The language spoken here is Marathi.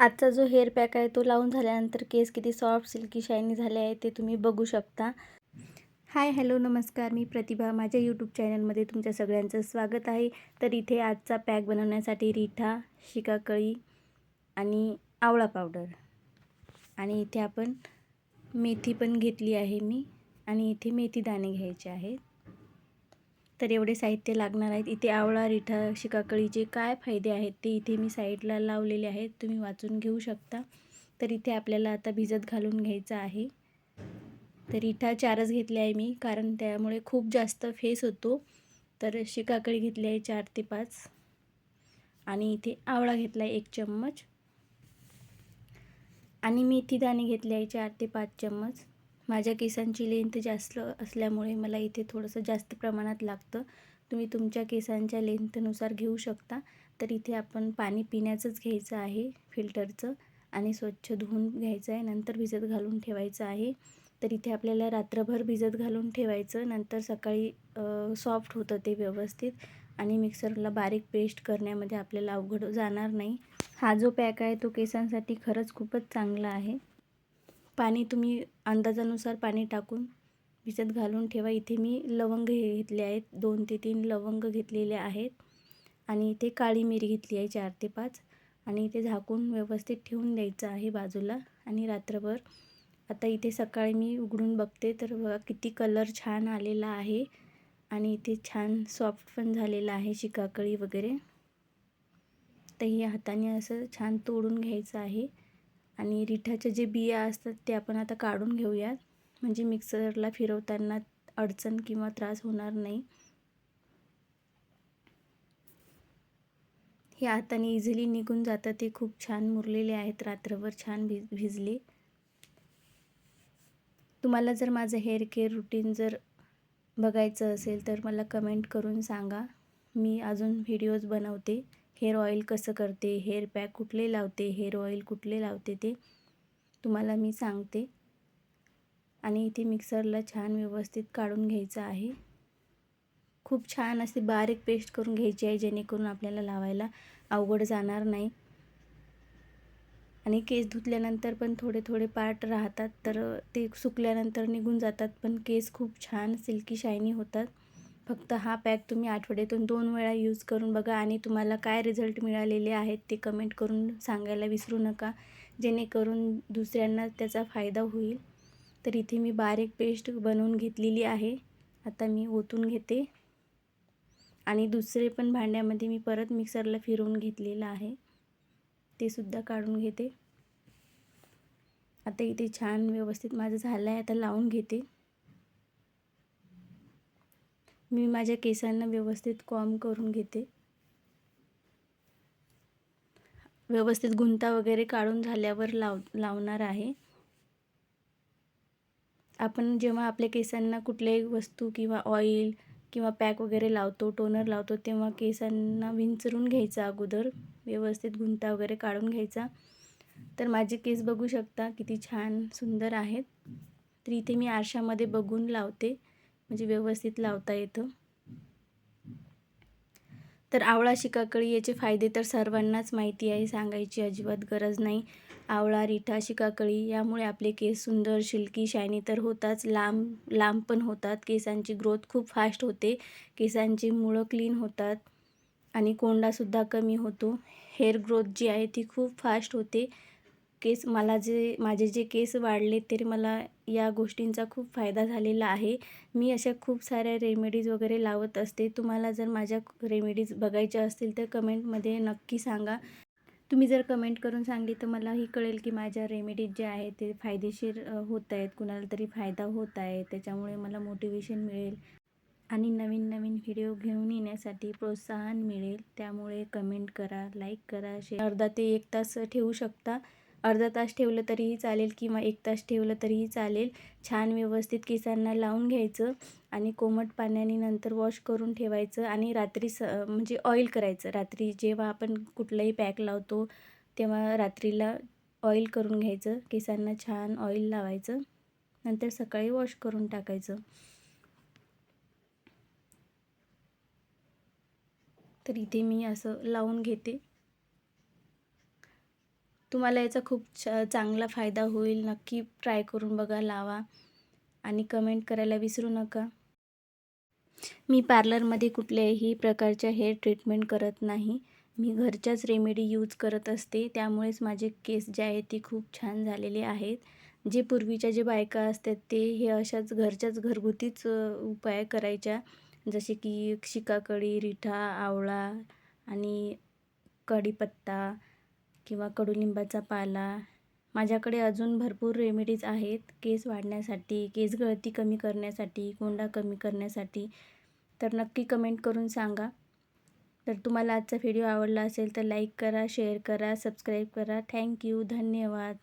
आजचा जो हेअर पॅक आहे तो लावून झाल्यानंतर केस किती सॉफ्ट सिल्की शायनी झाले आहे ते तुम्ही बघू शकता. हाय हॅलो नमस्कार. मी प्रतिभा. माझ्या यूट्यूब चॅनलमध्ये तुमच्या सगळ्यांचं स्वागत आहे. तर इथे आजचा पॅक बनवण्यासाठी रिठा शिकाकळी आणि आवळा पावडर. आणि इथे आपण मेथी पण घेतली आहे मी. आणि इथे मेथी दाणे घ्यायचे आहेत. तर एवढे साहित्य लागणार आहेत. इथे आवळा रिठा शिकाकळीचे काय फायदे आहेत ते इथे मी साईडला लावलेले आहेत. तुम्ही वाचून घेऊ शकता. तर इथे आपल्याला आता भिजत घालून घ्यायचं आहे. तर रिठा चारच घेतले आहे मी कारण त्यामुळे खूप जास्त फेस होतो. तर शिकाकळी घेतली आहे चार ते पाच. आणि इथे आवळा घेतला आहे एक चम्मच. आणि मेथी दाणे घेतले आहे चार ते पाच चम्मच. माझ्या केसांची लेंथ जास्त असल्यामुळे मला इथे थोडंसं जास्त प्रमाणात लागतं. तुम्ही तुमच्या केसांच्या लेंथनुसार घेऊ शकता. तर इथे आपण पाणी पिण्याचंच घ्यायचं आहे फिल्टरचं आणि स्वच्छ धुवून घ्यायचं आहे. नंतर भिजत घालून ठेवायचं आहे. तर इथे आपल्याला रात्रभर भिजत घालून ठेवायचं. नंतर सकाळी सॉफ्ट होतं ते व्यवस्थित. आणि मिक्सरला बारीक पेस्ट करण्यामध्ये आपल्याला अवघड जाणार नाही. हा जो पॅक आहे तो केसांसाठी खरंच खूपच चांगला आहे. पाणी तुम्ही अंदाजानुसार पाणी टाकून भिजत घालून ठेवा. इथे मी लवंग घेतले आहेत. दोन ते तीन लवंग घेतलेले आहेत. आणि इथे काळी मिरी घेतली आहे चार ते पाच. आणि इथे झाकून व्यवस्थित ठेवून द्यायचं आहे बाजूला आणि रात्रभर. आता इथे सकाळी मी उघडून बघते तर बघा किती कलर छान आलेला आहे. आणि इथे छान सॉफ्ट पण झालेलं आहे शिकाकळी वगैरे. तर हे हाताने असं छान तोडून घ्यायचं आहे. आणि रिठाच्या जे बिया असतात ते आपण आता काढून घेऊयात. म्हणजे मिक्सरला फिरवताना अडचण किंवा त्रास होणार नाही. हे हाताने इझिली निघून जातं. ते खूप छान मुरलेले आहेत. रात्रभर छान भिज भिजले. तुम्हाला जर माझं हेअर केअर रुटीन जर बघायचं असेल तर मला कमेंट करून सांगा. मी अजून व्हिडिओज बनवते. हेअर ऑइल कसं करते? हेअर पॅक कुठले लावते? हेअर ऑइल कुठले लावते ते तुम्हाला मी सांगते. आणि इथे मिक्सरला छान व्यवस्थित काढून घ्यायचं आहे. खूप छान असे बारीक पेस्ट करून घ्यायची आहे जेणेकरून आपल्याला लावायला अवघड जाणार नाही. आणि केस धुतल्यानंतर पण थोडे थोडे पार्ट राहतात तर ते सुकल्यानंतर निघून जातात पण केस खूप छान सिल्की शायनी होतात. फक्त हा पॅक तुम्ही आठवड्यातून दोन वेळा यूज करून बघा आणि तुम्हाला काय रिझल्ट मिळालेले आहेत ते कमेंट करून सांगायला विसरू नका. जेणेकरून दुसऱ्यांना त्याचा फायदा होईल. तर इथे मी बारीक पेस्ट बनवून घेतलेली आहे. आता मी ओतून घेते. आणि दुसरे पण भांड्यामध्ये मी परत मिक्सरला फिरवून घेतलेलं आहे. ते सुद्धा काढून घेते. आता इथे छान व्यवस्थित माझं झालं आहे आता लावून घेते. मी माझ्या केसांना व्यवस्थित कॉम करून घेते. व्यवस्थित गुंता वगैरे काढून झाल्यावर लाव लावणार आहे. आपण जेव्हा आपल्या केसांना कुठल्याही वस्तू किंवा ऑइल किंवा पॅक वगैरे लावतो टोनर लावतो तेव्हा केसांना विंचरून घ्यायचा अगोदर व्यवस्थित गुंता वगैरे काढून घ्यायचा. तर माझे केस बघू शकता किती छान सुंदर आहेत. तर इथे मी आरशामध्ये बघून लावते. म्हणजे व्यवस्थित लावता येतं. तर आवळा शिकाकळी याचे फायदे तर सर्वांनाच माहिती आहे सांगायची अजिबात गरज नाही. आवळा रिठा शिकाकळी यामुळे आपले केस सुंदर शिल्की शायनी तर होताच. लांब लांब पण होतात. केसांची ग्रोथ खूप फास्ट होते. केसांची मुळं क्लीन होतात आणि कोंडासुद्धा कमी होतो. हेअर ग्रोथ जी आहे ती खूप फास्ट होते. केस मला जे माझे जे केस वाढले तरी मला या गोष्टींचा खूप फायदा झालेला आहे. मी अशा खूप साऱ्या रेमेडीज वगैरे लावत असते. तुम्हाला जर माझ्या रेमेडीज बघायच्या असतील तर कमेंटमध्ये नक्की सांगा. तुम्ही जर कमेंट करून सांगली तर मलाही कळेल की माझ्या रेमेडीज जे आहेत ते फायदेशीर होत आहेत. कुणाला तरी फायदा होत आहे. त्याच्यामुळे मला मोटिवेशन मिळेल. आणि नवीन नवीन व्हिडिओ घेऊन येण्यासाठी प्रोत्साहन मिळेल. त्यामुळे कमेंट करा लाईक करा शेअर अर्धा ते एक तास ठेवू शकता. अर्धा तास ठेवलं तरीही चालेल किंवा एक तास ठेवलं तरीही चालेल. छान व्यवस्थित केसांना लावून घ्यायचं आणि कोमट पाण्याने नंतर वॉश करून ठेवायचं आणि रात्री स म्हणजे ऑइल करायचं. रात्री जेव्हा आपण कुठलाही पॅक लावतो तेव्हा रात्रीला ऑइल करून घ्यायचं. केसांना छान ऑइल लावायचं. नंतर सकाळी वॉश करून टाकायचं. तर इथे मी असं लावून घेते. तुम्हाला याचा खूप छ चांगला फायदा होईल. नक्की ट्राय करून बघा लावा आणि कमेंट करायला विसरू नका. मी पार्लरमध्ये कुठल्याही प्रकारच्या हेअर ट्रीटमेंट करत नाही. मी घरच्याच रेमेडी यूज करत असते. त्यामुळेच माझे केस जे आहेत ते खूप छान झालेले आहेत. जे पूर्वीच्या जे बायका असतात ते हे अशाच घरच्याच घरगुतीच उपाय करायच्या. जसे की शिकाकडी रिठा आवळा आणि कढीपत्ता किंवा कडुलिंबाचा पाला. माझ्याकडे अजून भरपूर रेमेडीज आहेत. केस वाढण्यासाठी केस गळती कमी करण्यासाठी कोंडा कमी करण्यासाठी. तर नक्की कमेंट करून सांगा. तर तुम्हाला आजचा व्हिडिओ आवडला असेल तर लाईक करा शेअर करा सबस्क्राईब करा. थँक्यू धन्यवाद.